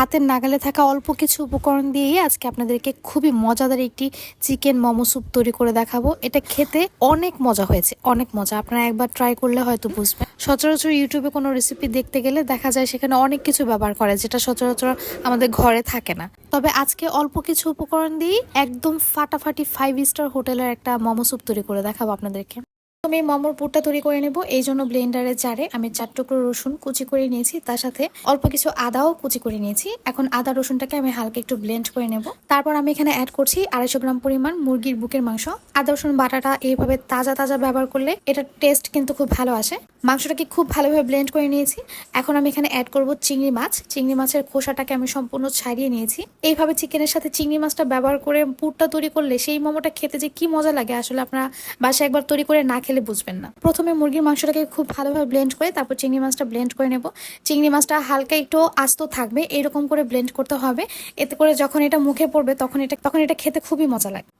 হাতের নাগালে থাকা অল্প কিছু উপকরণ দিয়েই আজকে আপনাদেরকে খুবই মজাদার একটি চিকেন মোমো স্যুপ তৈরি করে দেখাবো। এটা খেতে অনেক মজা হয়েছে, অনেক মজা। আপনারা একবার ট্রাই করলে হয়তো বুঝবেন। সচরাচর ইউটিউবে কোনো রেসিপি দেখতে গেলে দেখা যায় সেখানে অনেক কিছু ব্যবহার করে যেটা সচরাচর আমাদের ঘরে থাকে না। তবে আজকে অল্প কিছু উপকরণ দিয়েই একদম ফাটাফাটি ফাইভ স্টার হোটেলের একটা মোমো স্যুপ তৈরি করে দেখাবো আপনাদেরকে। আমি মোমোর পুরটা তৈরি করে নেব। এই জন্য ব্লেন্ডারের জারে আমি চার টুকরো রসুন কুচি করে নিয়েছি। তার সাথে অল্প কিছু আদাও কুচি করে নিয়েছি। এখন আদা রসুনটাকে আমি হালকা একটু ব্লেন্ড করে নেব। তারপর আমি এখানে অ্যাড করছি আড়াইশো গ্রাম পরিমাণ মুরগির বুকের মাংস। আদা, রসুন, বাটাটা এইভাবে তাজা তাজা ব্যবহার করলে এটার টেস্ট কিন্তু খুব ভালো আসে। মাংসটাকে খুব ভালোভাবে ব্লেন্ড করে নিয়েছি। এখন আমি এখানে অ্যাড করব চিংড়ি মাছ। চিংড়ি মাছের খোসাটাকে আমি সম্পূর্ণ ছাড়িয়ে নিয়েছি। এইভাবে চিকেনের সাথে চিংড়ি মাছটা ব্যবহার করে পুরটা তৈরি করলে সেই মোমোটা খেতে যে কি মজা লাগে আসলে আপনারা বাসায় একবার তৈরি করে না খেলে বুঝবেন না। প্রথমে মুরগির মাংসটাকে খুব ভালোভাবে ব্লেন্ড করে, তারপর চিংড়ি মাছটা ব্লেন্ড করে নেব। চিংড়ি মাছটা হালকা একটু আস্ত থাকবে, এরকম করে ব্লেন্ড করতে হবে। এতে করে যখন এটা মুখে পড়বে, তখন এটা তখন এটা খেতে খুবই মজা লাগে।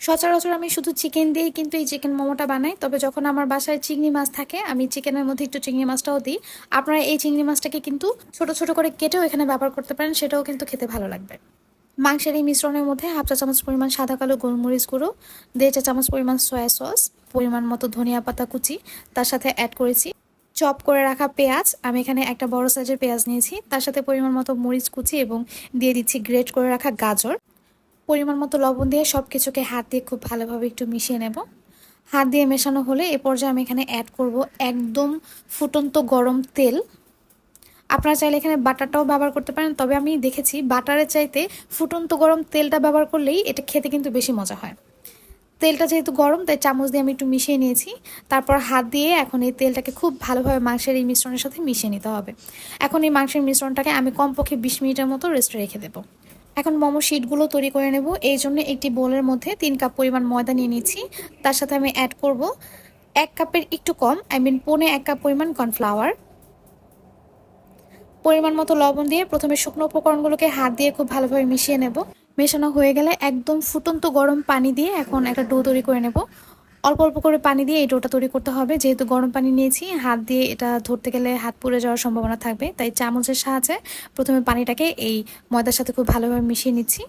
সচরাচর আমি শুধু চিকেন দিয়েই কিন্তু এই চিকেন মোমোটা বানাই, তবে যখন আমার বাসায় চিংড়ি মাছ থাকে, আমি চিকেনের মধ্যে একটু চিংড়ি মাছটাও দিই। আপনারা এই চিংড়ি মাছটাকে কিন্তু ছোট ছোট করে কেটেও এখানে ব্যবহার করতে পারেন, সেটাও কিন্তু খেতে ভালো লাগবে। মাংসের এই মিশ্রণের মধ্যে হাফ চা চামচ পরিমাণ সাদা কালো গোলমরিচ গুঁড়ো, দেড় চা চামচ পরিমাণ সয়া সস, পরিমাণ মতো ধনিয়া পাতা কুচি, তার সাথে অ্যাড করেছি চপ করে রাখা পেঁয়াজ। আমি এখানে একটা বড় সাইজের পেঁয়াজ নিয়েছি, তার সাথে পরিমাণ মতো মরিচ কুচি এবং দিয়ে দিচ্ছি গ্রেট করে রাখা গাজর। পরিমাণ মতো লবণ দিয়ে সব কিছুকে হাত দিয়ে খুব ভালোভাবে একটু মিশিয়ে নেব। হাত দিয়ে মেশানো হলে এ পর্যায়ে আমি এখানে অ্যাড করব একদম ফুটন্ত গরম তেল। আপনারা চাইলে এখানে বাটারটাও ব্যবহার করতে পারেন, তবে আমি দেখেছি বাটারের চাইতে ফুটন্ত গরম তেলটা ব্যবহার করলেই এটা খেতে কিন্তু বেশি মজা হয়। তেলটা যেহেতু গরম, তাই চামচ দিয়ে আমি একটু মিশিয়ে নিয়েছি। তারপর হাত দিয়ে এখন এই তেলটাকে খুব ভালোভাবে মাংসের এই মিশ্রণের সাথে মিশিয়ে নিতে হবে। এখন এই মাংসের মিশ্রণটাকে আমি কমপক্ষে বিশ মিনিটের মতো রেস্টে রেখে দেবো। এখন মোমো শিটগুলো তৈরি করে নেব। এই জন্য একটি বোলের মধ্যে তিন কাপ পরিমাণ ময়দা নিয়ে নিচ্ছি। তার সাথে আমি অ্যাড করব এক কাপের একটু কম আই মিন পনে এক কাপ পরিমাণ কর্নফ্লাওয়ার পরিমাণ মতো লবণ দিয়ে প্রথমে শুকনো উপকরণগুলোকে হাত দিয়ে খুব ভালোভাবে মিশিয়ে নেব। মেশানো হয়ে গেলে একদম ফুটন্ত গরম পানি দিয়ে এখন একটা ডো তৈরি করে নেব। অল্প অল্প করে পানি দিয়ে এই ডোটা তৈরি করতে হবে। যেহেতু গরম পানি নিয়েছি, হাত দিয়ে এটা ধরতে গেলে হাত পুড়ে যাওয়ার সম্ভাবনা থাকবে। তাই চামচের সাহায্যে প্রথমে পানিটাকে এই ময়দার সাথে খুব ভালোভাবে মিশিয়ে নিচ্ছি।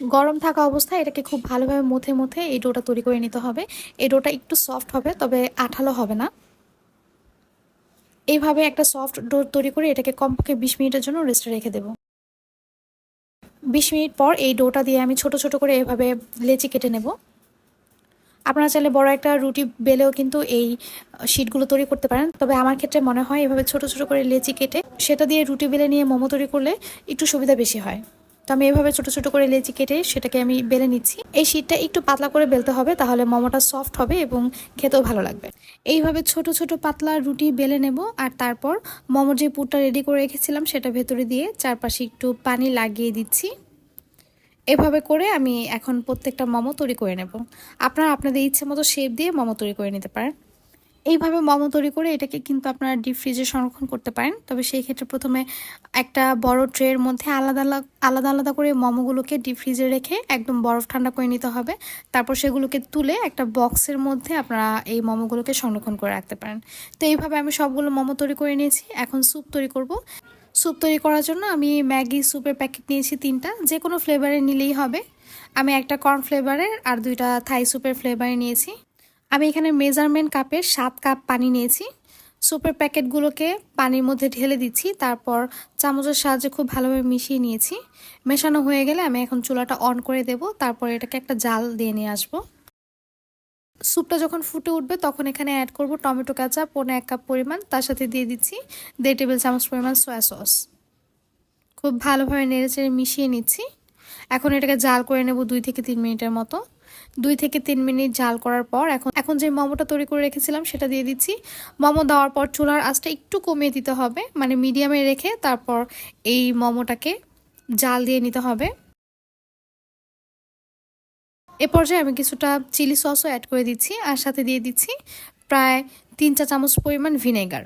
গরম থাকা অবস্থায় এটাকে খুব ভালোভাবে মথে মথে এই ডোটা তৈরি করে নিতে হবে। এই ডোটা একটু সফট হবে, তবে আঠালো হবে না। এইভাবে একটা সফট ডোর তৈরি করে এটাকে কমপক্ষে বিশ মিনিটের জন্য রেস্টে রেখে দেবো। বিশ মিনিট পর এই ডোটা দিয়ে আমি ছোট ছোট করে এভাবে লেচি কেটে নেব। আপনারা চাইলে বড় একটা রুটি বেলেও কিন্তু এই শিটগুলো তৈরি করতে পারেন। তবে আমার ক্ষেত্রে মনে হয় এভাবে ছোট ছোট করে লেচি কেটে সেটা দিয়ে রুটি বেলে নিয়ে মোমো তৈরি করলে একটু সুবিধা বেশি হয়। তো আমি এভাবে ছোট ছোট করে লেচি কেটে সেটাকে আমি বেলে নিচ্ছি। এই শিটটা একটু পাতলা করে বেলতে হবে, তাহলে মোমোটা সফট হবে এবং খেতেও ভালো লাগবে। এইভাবে ছোট ছোট পাতলা রুটি বেলে নেব আর তারপর মোমোর যে পুরটা রেডি করে রেখেছিলাম সেটা ভেতরে দিয়ে চারপাশে একটু পানি লাগিয়ে দিচ্ছি। এভাবে করে আমি এখন প্রত্যেকটা মোমো তৈরি করে নেব। আপনারা আপনাদের ইচ্ছে মতো শেপ দিয়ে মোমো তৈরি করে নিতে পারেন। এইভাবে মোমো তৈরি করে এটাকে কিন্তু আপনারা ডিপ ফ্রিজে সংরক্ষণ করতে পারেন। তবে সেই ক্ষেত্রে প্রথমে একটা বড় ট্রের মধ্যে আলাদা আলাদা আলাদা করে মোমোগুলোকে ডিপ ফ্রিজে রেখে একদম বরফ ঠান্ডা করে নিতে হবে। তারপর সেগুলোকে তুলে একটা বক্সের মধ্যে আপনারা এই মোমোগুলোকে সংরক্ষণ করে রাখতে পারেন। তো এইভাবে আমি সবগুলো মোমো তৈরি করে নিয়েছি। এখন স্যুপ তৈরি করব। স্যুপ তৈরি করার জন্য আমি ম্যাগি স্যুপের প্যাকেট নিয়েছি তিনটা। যে কোনো ফ্লেভারে নিলেই হবে। আমি একটা কর্ন ফ্লেভারের আর দুইটা থাই স্যুপের ফ্লেভারে নিয়েছি। আমি এখানে মেজারমেন্ট কাপের সাত কাপ পানি নিয়েছি। স্যুপের প্যাকেটগুলোকে পানির মধ্যে ঢেলে দিচ্ছি, তারপর চামচের সাহায্যে খুব ভালোভাবে মিশিয়ে নিয়েছি। মেশানো হয়ে গেলে আমি এখন চুলাটা অন করে দেব, তারপর এটাকে একটা জাল দিয়ে নিয়ে আসব। স্যুপটা যখন ফুটে উঠবে তখন এখানে অ্যাড করব টমেটো কাঁচা পনে এক কাপ পরিমাণ, তার সাথে দিয়ে দিচ্ছি দেড় টেবিল চামচ পরিমাণ সয়া সস খুব ভালোভাবে নেড়ে চেড়ে মিশিয়ে নিচ্ছি। এখন এটাকে জাল করে নেব দুই থেকে তিন মিনিটের মতো। দুই থেকে তিন মিনিট জাল করার পর এখন এখন যে মোমোটা তৈরি করে রেখেছিলাম সেটা দিয়ে দিচ্ছি। মোমো দেওয়ার পর চুলার আঁচটা একটু কমিয়ে দিতে হবে মানে মিডিয়ামে রেখে তারপর এই মোমোটাকে জাল দিয়ে নিতে হবে। এ পর্যায়ে আমি কিছুটা চিলি সসও অ্যাড করে দিচ্ছি, আর সাথে দিয়ে দিচ্ছি প্রায় তিন চা চামচ পরিমাণ ভিনেগার।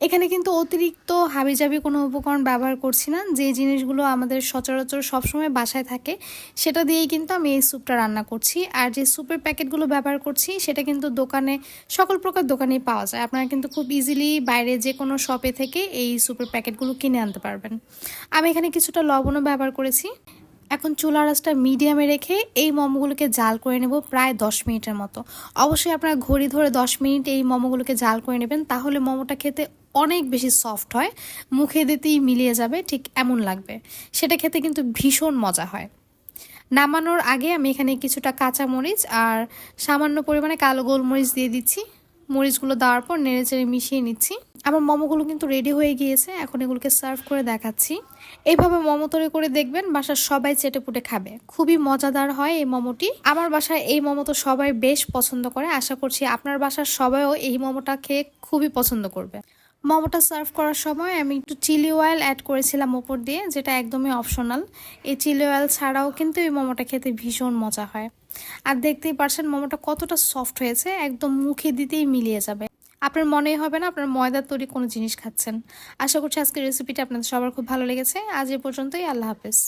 এখানে কিন্তু অতিরিক্ত হাবিজাবি কোনো উপকরণ ব্যবহার করছি না। যে জিনিসগুলো আমাদের সচরাচর সবসময় বাসায় থাকে, সেটা দিয়েই কিন্তু আমি এই স্যুপটা রান্না করছি। আর যে স্যুপের প্যাকেটগুলো ব্যবহার করছি, সেটা কিন্তু দোকানে, সকল প্রকার দোকানেই পাওয়া যায়। আপনারা কিন্তু খুব ইজিলি বাইরে যে কোনো শপে থেকে এই স্যুপের প্যাকেটগুলো কিনে আনতে পারবেন। আমি এখানে কিছুটা লবণও ব্যবহার করেছি। এখন চুলা আঁচটা মিডিয়ামে রেখে এই মোমোগুলোকে জাল করে নেব প্রায় দশ মিনিটের মতো। অবশ্যই আপনারা ঘড়ি ধরে দশ মিনিট এই মোমোগুলোকে জাল করে নেবেন, তাহলে মোমোটা খেতে অনেক বেশি সফট হয়, মুখে দিতেই মিলিয়ে যাবে, ঠিক এমন লাগবে। সেটা খেতে কিন্তু ভীষণ মজা হয়। নামানোর আগে আমি এখানে কিছুটা কাঁচা মরিচ আর সামান্য পরিমাণে কালো গোলমরিচ দিয়ে দিচ্ছি। মরিচগুলো দেওয়ার পর নেড়ে চেড়ে মিশিয়ে নিচ্ছি। আমার মোমোগুলো কিন্তু রেডি হয়ে গিয়েছে, এখন এগুলোকে সার্ভ করে দেখাচ্ছি। এইভাবে মোমো তৈরি করে দেখবেন বাসার সবাই চেটে পুটে খাবে। খুবই মজাদার হয় এই মোমোটি। আমার বাসায় এই মোমো তো সবাই বেশ পছন্দ করে। আশা করছি আপনার বাসার সবাইও এই মোমোটা খেয়ে খুবই পছন্দ করবে। মোমোটা সার্ভ করার সময় আমি একটু চিলি অয়েল অ্যাড করেছিলাম ওপর দিয়ে, যেটা একদমই অপশনাল এই চিলি অয়েল ছাড়াও কিন্তু এই মোমোটা খেতে ভীষণ মজা হয়। আর দেখতেই পারছেন মোমোটা কতটা সফট হয়েছে, একদম মুখে দিতেই মিলিয়ে যাবে। আপনার মনেই হবে না, আপনার ময়দার তৈরি কোনো জিনিস খাচ্ছেন। আশা করছি আজকের রেসিপিটা আপনাদের সবার খুব ভালো লেগেছে। আজ এ পর্যন্তই, আল্লাহ হাফেজ।